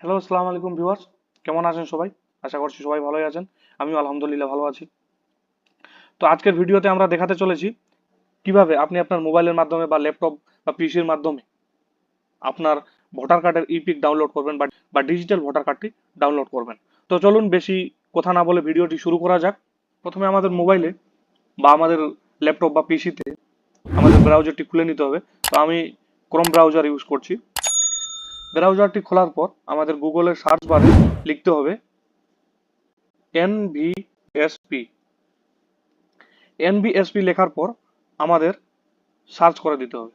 Hello আসসালামু আলাইকুম viewers কেমন আছেন সবাই? আশা করছি সবাই ভালোই আছেন। আমিও আলহামদুলিল্লাহ ভালো আছি। তো আজকের ভিডিওতে আমরা দেখাতে চলেছি কীভাবে আপনি আপনার মোবাইলের মাধ্যমে বা ল্যাপটপ বা পিসির মাধ্যমে আপনার ভোটার কার্ডের ইপিক ডাউনলোড করবেন বা ডিজিটাল ভোটার কার্ডটি ডাউনলোড করবেন। তো চলুন বেশি কথা না বলে ভিডিওটি শুরু করা যাক। প্রথমে আমাদের মোবাইলে বা আমাদের ল্যাপটপ বা পিসিতে আমাদের ব্রাউজারটি খুলে নিতে হবে। তো আমি ক্রোম ব্রাউজার ইউজ করছি। ব্রাউজারটি খোলার পর আমাদের গুগলের সার্চ বারে লিখতে হবে এনভিএসপি এনভিএসপি লেখার পর আমাদের সার্চ করে দিতে হবে।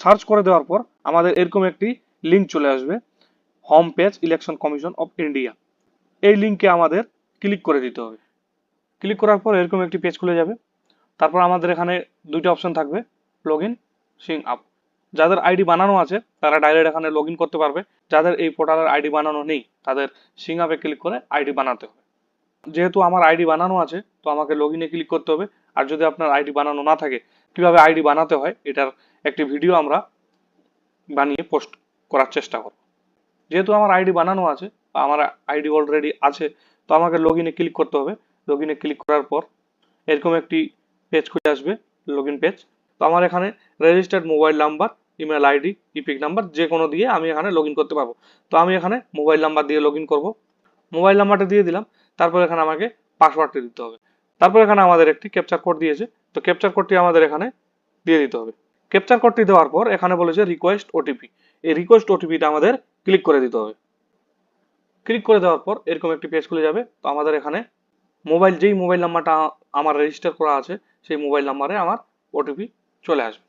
সার্চ করে দেওয়ার পর আমাদের এরকম একটি লিঙ্ক চলে আসবে home page election commission of India এই লিঙ্কে আমাদের ক্লিক করে দিতে হবে। ক্লিক করার পর এরকম একটি পেজ খুলে যাবে। তারপর আমাদের এখানে দুইটা অপশন থাকবে লগ ইন সিং আপ যাদের আইডি বানানো আছে, তারা ডাইরেক্ট এখানে লগ করতে পারবে। যাদের এই পোর্টালের আইডি বানানো নেই, তাদের সিং আপে ক্লিক করে আইডি বানাতে হবে। যেহেতু আমার আইডি বানানো আছে, তো আমাকে লগ ইনে ক্লিক করতে হবে। আর যদি আপনার আইডি বানানো না থাকে, কীভাবে আইডি বানাতে হয়, এটার একটি ভিডিও আমরা বানিয়ে পোস্ট করার চেষ্টা করব। যেহেতু আমার আইডি বানানো আছে, বা আমার আইডি অলরেডি আছে, তো আমাকে লগ ইনে ক্লিক করতে হবে। লগ ইনে ক্লিক করার পর এরকম একটি পেজ খুলে আসবে লগ ইন পেজ তো আমার এখানে registered mobile number email ID EPIC number যে কোনো দিয়ে আমি এখানে লগ করতে পারব। তো আমি এখানে মোবাইল নাম্বার দিয়ে লগ করব। মোবাইল নাম্বারটা দিয়ে দিলাম, তারপর এখানে আমাকে পাসওয়ার্ডটি দিতে হবে। তারপর এখানে আমাদের একটি ক্যাপচার কোড দিয়েছে। তো ক্যাপচার কোডটি আমাদের এখানে দিয়ে দিতে হবে। ক্যাপচার কোডটি দেওয়ার পর এখানে বলেছে রিকোয়েস্ট ওটিপি এই রিকোয়েস্ট ওটিপিটা আমাদের ক্লিক করে দিতে হবে। ক্লিক করে দেওয়ার পর এরকম একটি পেজ খুলে যাবে। তো আমাদের এখানে মোবাইল যেই মোবাইল নাম্বারটা আমার রেজিস্টার করা আছে, সেই মোবাইল নাম্বারে আমার ওটিপি চলে আসবে।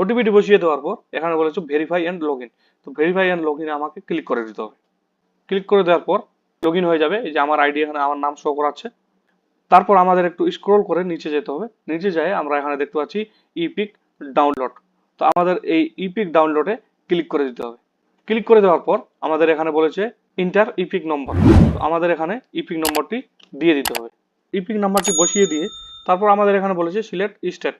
ওটিপিটি বসিয়ে দেওয়ার পর, এখানে বলেছে ভেরিফাই অ্যান্ড লগ তো ভেরিফাই অ্যান্ড লগ আমাকে ক্লিক করে দিতে হবে। ক্লিক করে দেওয়ার পর লগ হয়ে যাবে, এই যে আমার আইডি এখানে আমার নাম শো করাচ্ছে। তারপর আমাদের একটু স্ক্রল করে নিচে যেতে হবে। নিচে যায় আমরা এখানে দেখতে পাচ্ছি ইপিক ডাউনলোড তো আমাদের এই ইপিক ডাউনলোডে ক্লিক করে দিতে হবে। ক্লিক করে দেওয়ার পর, আমাদের এখানে বলেছে ইন্টার ইপিক নম্বর তো আমাদের এখানে ইপিক নম্বরটি দিয়ে দিতে হবে। ইপিক নাম্বারটি বসিয়ে দিয়ে, তারপর আমাদের এখানে বলেছে সিলেক্ট স্টেট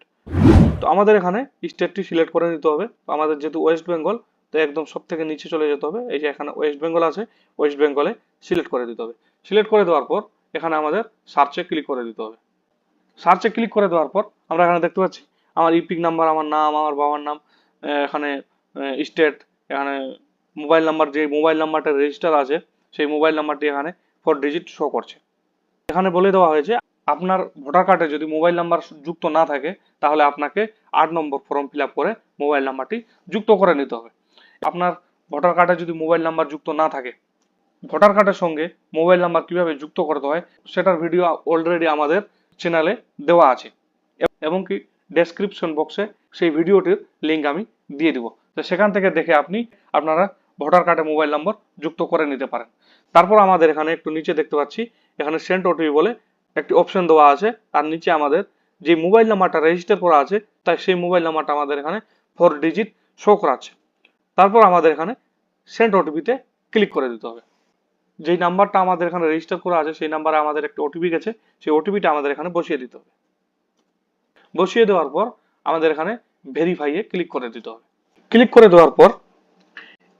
তো আমাদের এখানে স্টেটটি সিলেক্ট করে নিতে হবে। আমাদের যেহেতু ওয়েস্ট বেঙ্গল, তো একদম সব থেকে নিচে চলে যেতে হবে। এই যে এখানে ওয়েস্ট বেঙ্গল আছে, ওয়েস্ট বেঙ্গলে সিলেক্ট করে দিতে হবে। সিলেক্ট করে দেওয়ার পর এখানে আমাদের সার্চে ক্লিক করে দিতে হবে। সার্চে ক্লিক করে দেওয়ার পর আমরা এখানে দেখতে পাচ্ছি, আমার ইপিক নাম্বার আমার নাম, আমার বাবার নাম এখানে স্টেট এখানে মোবাইল নাম্বার যে মোবাইল নাম্বারটা রেজিস্টার আছে, সেই মোবাইল নাম্বারটি এখানে ফোর ডিজিট শো করছে। এখানে বলে দেওয়া হয়েছে আপনার ভোটার কার্ডে যদি মোবাইল নাম্বার যুক্ত না থাকে, তাহলে আপনাকে আট নম্বর ফর্ম ফিল করে মোবাইল নাম্বারটি যুক্ত করে নিতে হবে। আপনার ভোটার কার্ডে যদি মোবাইল নাম্বার যুক্ত না থাকে ভোটার কার্ডের সঙ্গে মোবাইল নাম্বার কীভাবে যুক্ত করতে হয়, সেটার ভিডিও অলরেডি আমাদের চ্যানেলে দেওয়া আছে। এবং কি ডেসক্রিপশন বক্সে সেই ভিডিওটির লিঙ্ক আমি দিয়ে দিব। তো সেখান থেকে দেখে আপনি আপনারা ভোটার কার্ডে মোবাইল নম্বর যুক্ত করে নিতে পারেন। তারপর আমাদের এখানে একটু নিচে দেখতে পাচ্ছি, এখানে সেন্ট ওটিপি বলে একটি অপশন দেওয়া আছে। আর নিচে আমাদের যে মোবাইল নাম্বারটা রেজিস্টার করা আছে, তাই সেই মোবাইল নাম্বারটা আমাদের এখানে ফোর ডিজিট শো করাচ্ছে। তারপর আমাদের এখানে সেন্ট ওটিপিতে ক্লিক করে দিতে হবে। যেই নাম্বারটা আমাদের এখানে রেজিস্টার করা আছে, সেই নাম্বারে আমাদের একটা ওটিপি গেছে, সেই ওটিপিটা আমাদের এখানে বসিয়ে দিতে হবে। বসিয়ে দেওয়ার পর আমাদের এখানে ভেরিফাইয়ে ক্লিক করে দিতে হবে। ক্লিক করে দেওয়ার পর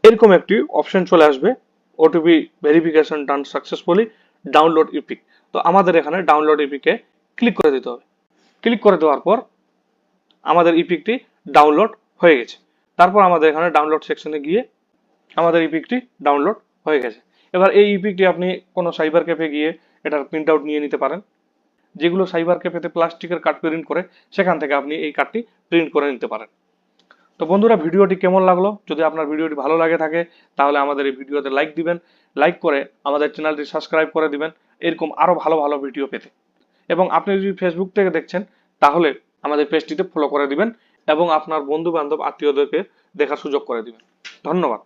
এরকম একটি অপশন চলে আসবে OTP verification done successfully download EPIC তো আমাদের এখানে ডাউনলোড ইপিকে ক্লিক করে দিতে হবে। ক্লিক করে দেওয়ার পর আমাদের ইপিকটি ডাউনলোড হয়ে গেছে। তারপর আমাদের এখানে ডাউনলোড সেকশনে গিয়ে আমাদের ইপিকটি ডাউনলোড হয়ে গেছে। এবার এই ইপিকটি আপনি কোনো সাইবার ক্যাফে গিয়ে এটার প্রিন্ট আউট নিয়ে নিতে পারেন। যেগুলো সাইবার ক্যাফেতে প্লাস্টিকের কার্ড প্রিন্ট করে, সেখান থেকে আপনি এই কার্ডটি প্রিন্ট করে নিতে পারেন। তো বন্ধুরা, ভিডিওটি কেমন লাগল? যদি আপনার ভিডিওটি ভালো লাগে থাকে, তাহলে আমাদের এই ভিডিওতে লাইক দিবেন। লাইক করে আমাদের চ্যানেলটি সাবস্ক্রাইব করে দিবেন। এরকম আরও ভালো ভালো ভিডিও পেতে। এবং আপনি যদি ফেসবুক থেকে দেখছেন, তাহলে আমাদের পেজটিতে ফলো করে দিবেন এবং আপনার বন্ধু বান্ধব আত্মীয়দেরকে দেখার সুযোগ করে দিবেন। ধন্যবাদ।